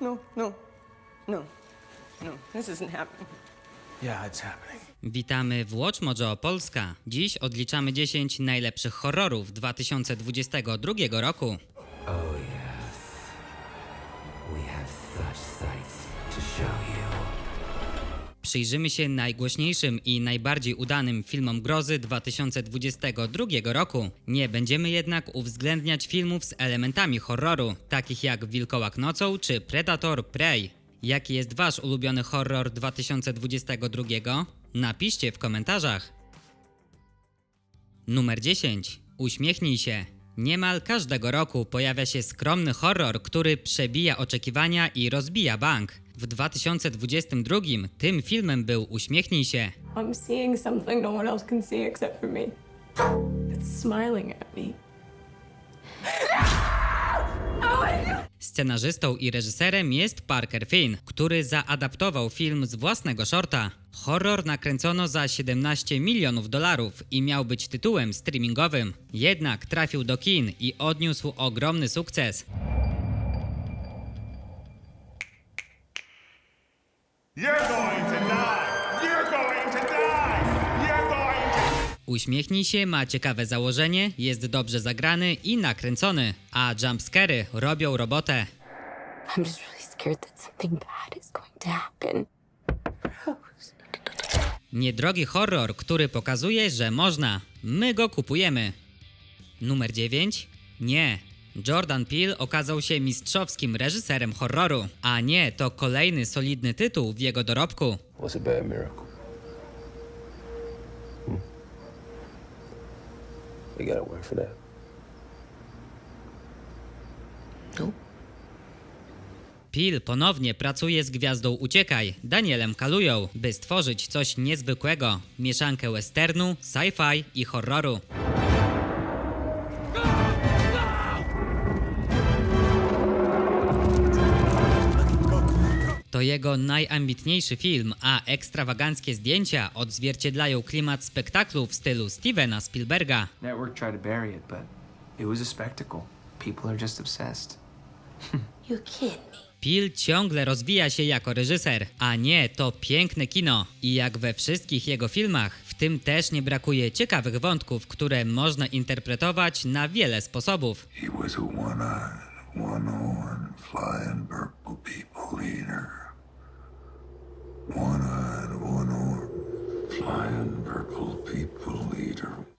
no, no, no, no. This isn't happening. Yeah, it's happening. Witamy w Watch Mojo Polska. Dziś odliczamy 10 najlepszych horrorów 2022 roku. Przyjrzymy się najgłośniejszym i najbardziej udanym filmom grozy 2022 roku. Nie będziemy jednak uwzględniać filmów z elementami horroru, takich jak Wilkołak nocą czy Predator Prey. Jaki jest wasz ulubiony horror 2022? Napiszcie w komentarzach. Numer 10. Uśmiechnij się. Niemal każdego roku pojawia się skromny horror, który przebija oczekiwania i rozbija bank. W 2022 tym filmem był Uśmiechnij się. I'm seeing something no one else can see except for me. It's smiling at me. Scenarzystą i reżyserem jest Parker Finn, który zaadaptował film z własnego shorta. Horror nakręcono za 17 milionów dolarów i miał być tytułem streamingowym. Jednak trafił do kin i odniósł ogromny sukces. You're going to die! You're going to die! You're going to... Uśmiechnij się ma ciekawe założenie, jest dobrze zagrany i nakręcony, a jumpscary robią robotę. I'm just really scared that something bad is going to happen. Niedrogi horror, który pokazuje, że można. My go kupujemy. Numer 9? Nie. Jordan Peele okazał się mistrzowskim reżyserem horroru, a nie to kolejny solidny tytuł w jego dorobku. What's a bad miracle? Hmm? You gotta work for that. Peele ponownie pracuje z gwiazdą Uciekaj, Danielem Kalują, by stworzyć coś niezwykłego, mieszankę westernu, sci-fi i horroru. To jego najambitniejszy film, a ekstrawaganckie zdjęcia odzwierciedlają klimat spektaklu w stylu Stevena Spielberga. Network tried to bury it, but it was a spectacle. People are just obsessed. You kidding me? Pil ciągle rozwija się jako reżyser, a nie to piękne kino. I jak we wszystkich jego filmach, w tym też nie brakuje ciekawych wątków, które można interpretować na wiele sposobów. He was a one-eyed, one-horned, flying purple people eater. One-eyed, one-horned, flying purple people eater.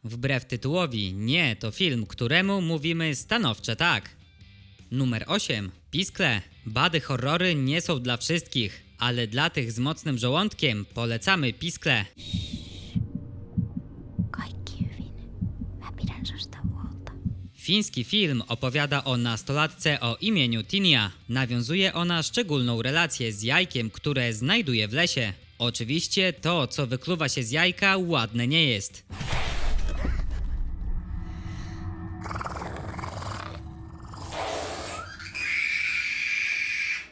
Wbrew tytułowi, nie to film, któremu mówimy stanowcze tak. Numer 8. Piskle. Bady horrory nie są dla wszystkich, ale dla tych z mocnym żołądkiem polecamy Piskle. Fiński film opowiada o nastolatce o imieniu Tinia. Nawiązuje ona szczególną relację z jajkiem, które znajduje w lesie. Oczywiście to, co wykluwa się z jajka, ładne nie jest.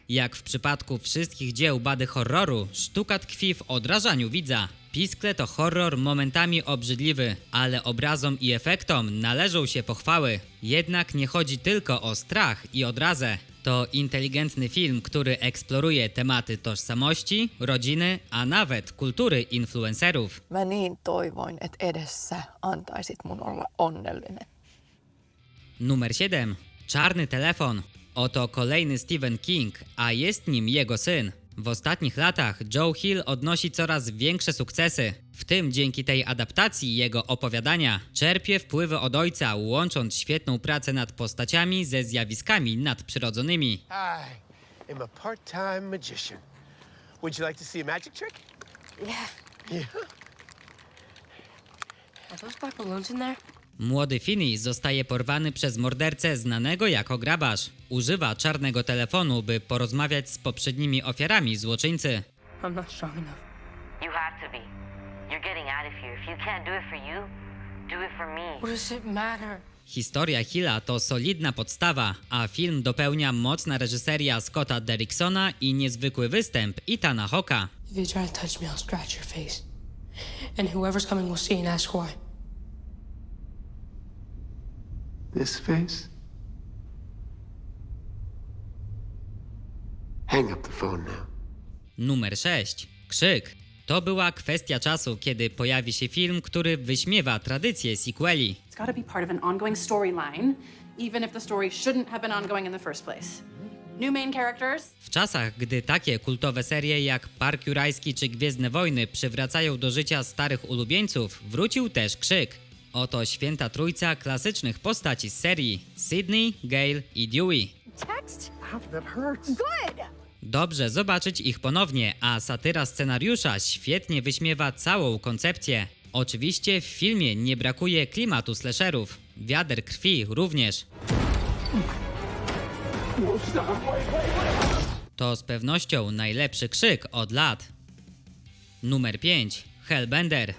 Jak w przypadku wszystkich dzieł bady horroru, sztuka tkwi w odrażaniu widza. Piskle to horror momentami obrzydliwy, ale obrazom i efektom należą się pochwały. Jednak nie chodzi tylko o strach i odrazę. To inteligentny film, który eksploruje tematy tożsamości, rodziny, a nawet kultury influencerów. Mä niin toivoin, että edes sä antaisit mun olla onnellinen. Numer 7. Czarny telefon. Oto kolejny Stephen King, a jest nim jego syn. W ostatnich latach Joe Hill odnosi coraz większe sukcesy, w tym dzięki tej adaptacji jego opowiadania. Czerpie wpływy od ojca, łącząc świetną pracę nad postaciami ze zjawiskami nadprzyrodzonymi. I am a part-time magician. Would you like to see a magic trick? Are those black balloons in there? Młody Finney zostaje porwany przez mordercę znanego jako grabarz. Używa czarnego telefonu, by porozmawiać z poprzednimi ofiarami złoczyńcy. I'm not strong enough. You have to be. You're getting out of here. If you can't do it for you, do it for me. What does it matter? Historia Hilla to solidna podstawa, a film dopełnia mocna reżyseria Scotta Derricksona i niezwykły występ Ethana Hawka. If you try to touch me, I'll scratch your face. And whoever's coming will see and ask why. This face? Hang up the phone now. Numer 6. Krzyk. To była kwestia czasu, kiedy pojawi się film, który wyśmiewa tradycję sequeli. It's got to be part of an ongoing storyline, even if the story shouldn't have been ongoing in the first place. New main characters. W czasach, gdy takie kultowe serie jak Park Jurajski czy Gwiezdne Wojny przywracają do życia starych ulubieńców, wrócił też Krzyk. Oto święta trójca klasycznych postaci z serii Sydney, Gale i Dewey. Text? Good! Dobrze zobaczyć ich ponownie, a satyra scenariusza świetnie wyśmiewa całą koncepcję. Oczywiście w filmie nie brakuje klimatu slasherów, wiader krwi również. To z pewnością najlepszy krzyk od lat. Numer 5. Hellbender.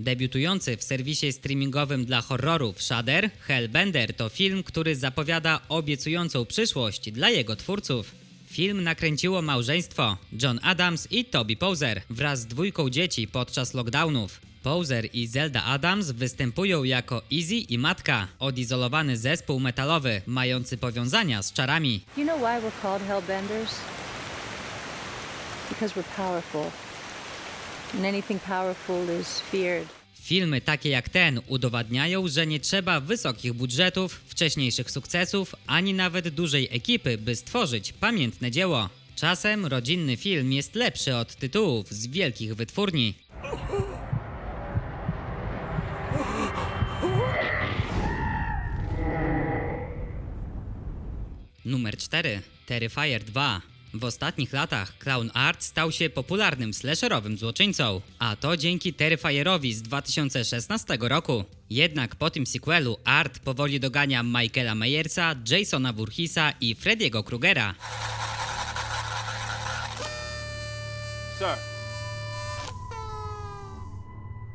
Debiutujący w serwisie streamingowym dla horrorów Shudder, Hellbender to film, który zapowiada obiecującą przyszłość dla jego twórców. Film nakręciło małżeństwo John Adams i Toby Poser wraz z dwójką dzieci podczas lockdownów. Poser i Zelda Adams występują jako Izzy i Matka, odizolowany zespół metalowy mający powiązania z czarami. You know why we're called Hellbenders? Because we're powerful. And anything powerful is feared. Filmy takie jak ten udowadniają, że nie trzeba wysokich budżetów, wcześniejszych sukcesów, ani nawet dużej ekipy, by stworzyć pamiętne dzieło. Czasem rodzinny film jest lepszy od tytułów z wielkich wytwórni. Numer 4. Terrifier 2. W ostatnich latach Clown Art stał się popularnym slasherowym złoczyńcą, a to dzięki Terrifierowi z 2016 roku. Jednak po tym sequelu Art powoli dogania Michaela Myersa, Jasona Voorheesa i Freddy'ego Krugera. Sir.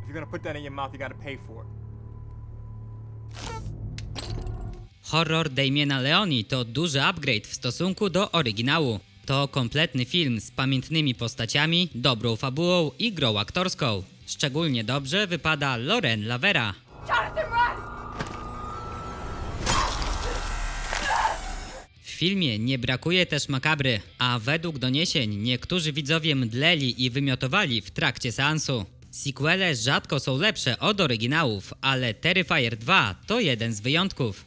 If you're gonna put that in your mouth, you gotta pay for it. Horror Damiena Leoni to duży upgrade w stosunku do oryginału. To kompletny film z pamiętnymi postaciami, dobrą fabułą i grą aktorską. Szczególnie dobrze wypada Loren Lavera. W filmie nie brakuje też makabry, a według doniesień niektórzy widzowie mdleli i wymiotowali w trakcie seansu. Sequele rzadko są lepsze od oryginałów, ale Terrifier 2 to jeden z wyjątków.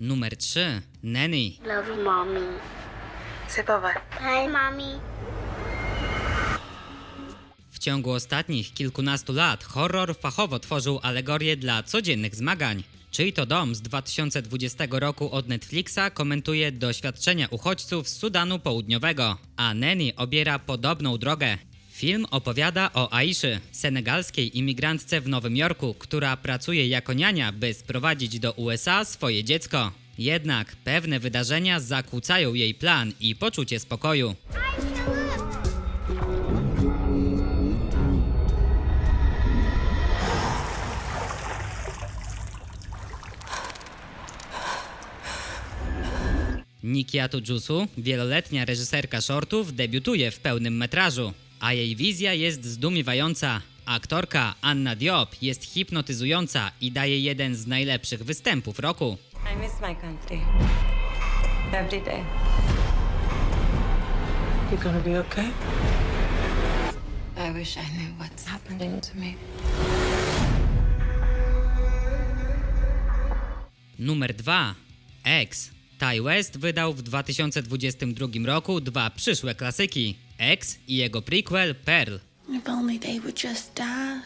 Numer 3. Nanny. Love you, mommy. Bye-bye. Hi, mommy. W ciągu ostatnich kilkunastu lat horror fachowo tworzył alegorię dla codziennych zmagań. Czyj to dom z 2020 roku od Netflixa komentuje doświadczenia uchodźców z Sudanu Południowego, a Neni obiera podobną drogę. Film opowiada o Aiszy, senegalskiej imigrantce w Nowym Jorku, która pracuje jako niania, by sprowadzić do USA swoje dziecko. Jednak pewne wydarzenia zakłócają jej plan i poczucie spokoju. Nikiatu Jusu, wieloletnia reżyserka shortów, debiutuje w pełnym metrażu, a jej wizja jest zdumiewająca. Aktorka Anna Diop jest hipnotyzująca i daje jeden z najlepszych występów roku. I miss my country. Every day. You gonna be okay? I wish I knew what's happening to me. Numer 2. X. Ty West wydał w 2022 roku dwa przyszłe klasyki: X i jego prequel Pearl. If only they would just die.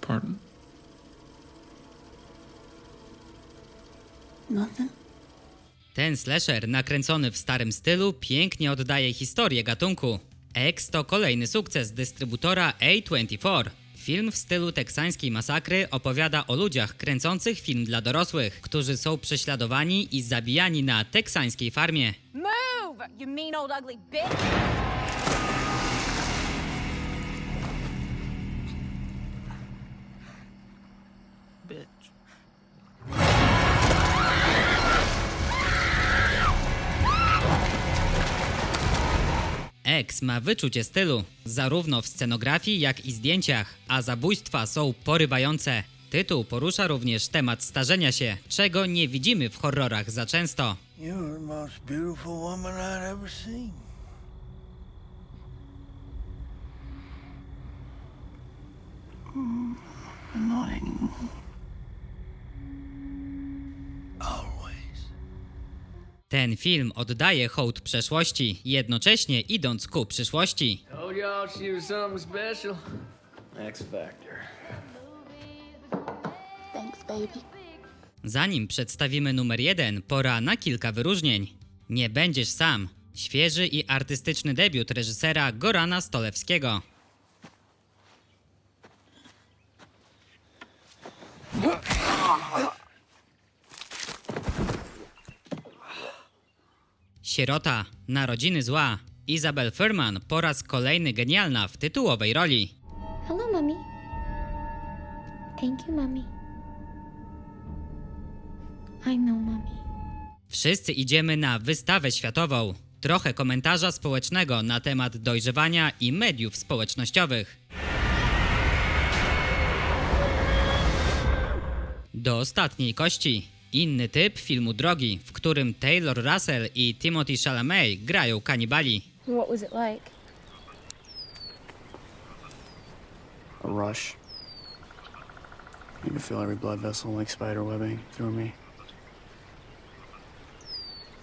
Pardon? Nothing. Ten slasher, nakręcony w starym stylu, pięknie oddaje historię gatunku. X to kolejny sukces dystrybutora A24. Film w stylu teksańskiej masakry opowiada o ludziach kręcących film dla dorosłych, którzy są prześladowani i zabijani na teksańskiej farmie. Move, you mean old ugly bitch! X ma wyczucie stylu, zarówno w scenografii, jak i zdjęciach, a zabójstwa są porywające. Tytuł porusza również temat starzenia się, czego nie widzimy w horrorach za często. You're Ten film oddaje hołd przeszłości, jednocześnie idąc ku przyszłości. Told y'all she was something special. X Factor. Thanks, baby. Zanim przedstawimy numer jeden, pora na kilka wyróżnień. Nie będziesz sam. Świeży i artystyczny debiut reżysera Gorana Stolewskiego. Sierota, Narodziny Zła. Isabel Furman po raz kolejny genialna w tytułowej roli. Hello, mommy. Thank you, mommy. I know, mommy. Wszyscy idziemy na wystawę światową. Trochę komentarza społecznego na temat dojrzewania i mediów społecznościowych. Do ostatniej kości. Inny typ filmu drogi, w którym Taylor Russell i Timothy Chalamet grają kanibali. What was it like? A rush. You can feel every blood vessel like spider webbing through me.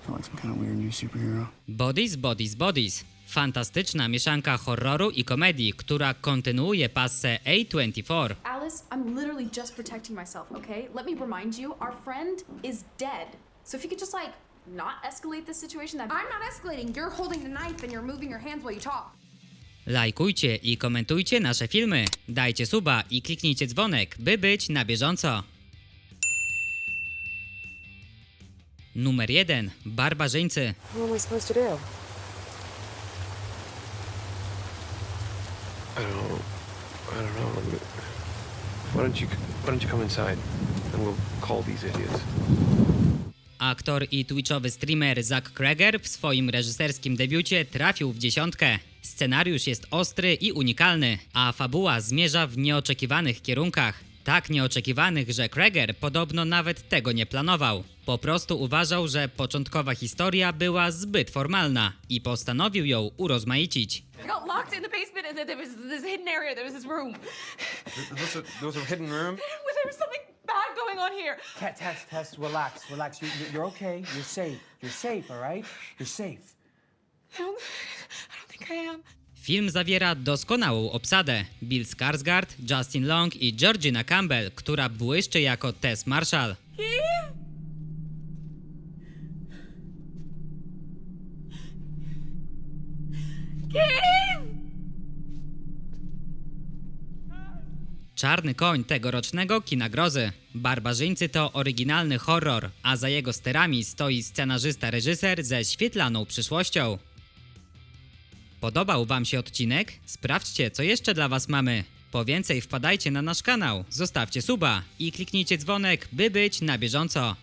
Feel like some kind of weird new superhero. Bodies, Bodies, Bodies. Fantastyczna mieszanka horroru i komedii, która kontynuuje passę A24. Alice, I'm literally just protecting myself, okay? Let me remind you, our friend is dead. So if you could just like not escalate this situation, that I'm not escalating. You're holding the knife and you're moving your hands while you talk. Lajkujcie i komentujcie nasze filmy. Dajcie suba i kliknijcie dzwonek, by być na bieżąco. Numer 1. Barbarzyńcy. What am I supposed to do? I don't. I don't know. Why don't you Why don't you come inside and we'll call these idiots. Aktor i twitchowy streamer Zack Kreger w swoim reżyserskim debiucie trafił w dziesiątkę. Scenariusz jest ostry i unikalny, a fabuła zmierza w nieoczekiwanych kierunkach. Tak nieoczekiwanych, że Kreger podobno nawet tego nie planował. Po prostu uważał, że początkowa historia była zbyt formalna i postanowił ją urozmaicić. I got locked in the basement and then there was this hidden area. There was this room. Those are, those are hidden room? Where there was something bad going on here. Test, test, test. Relax, relax. You, you- you're okay. You're safe. You're safe, all right? You're safe. I don't, I don't think I am. Film zawiera doskonałą obsadę. Bill Skarsgård, Justin Long i Georgina Campbell, która błyszczy jako Tess Marshall. Czarny koń tegorocznego kina grozy. Barbarzyńcy to oryginalny horror, a za jego sterami stoi scenarzysta-reżyser ze świetlaną przyszłością. Podobał Wam się odcinek? Sprawdźcie, co jeszcze dla Was mamy. Po więcej wpadajcie na nasz kanał, zostawcie suba i kliknijcie dzwonek, by być na bieżąco.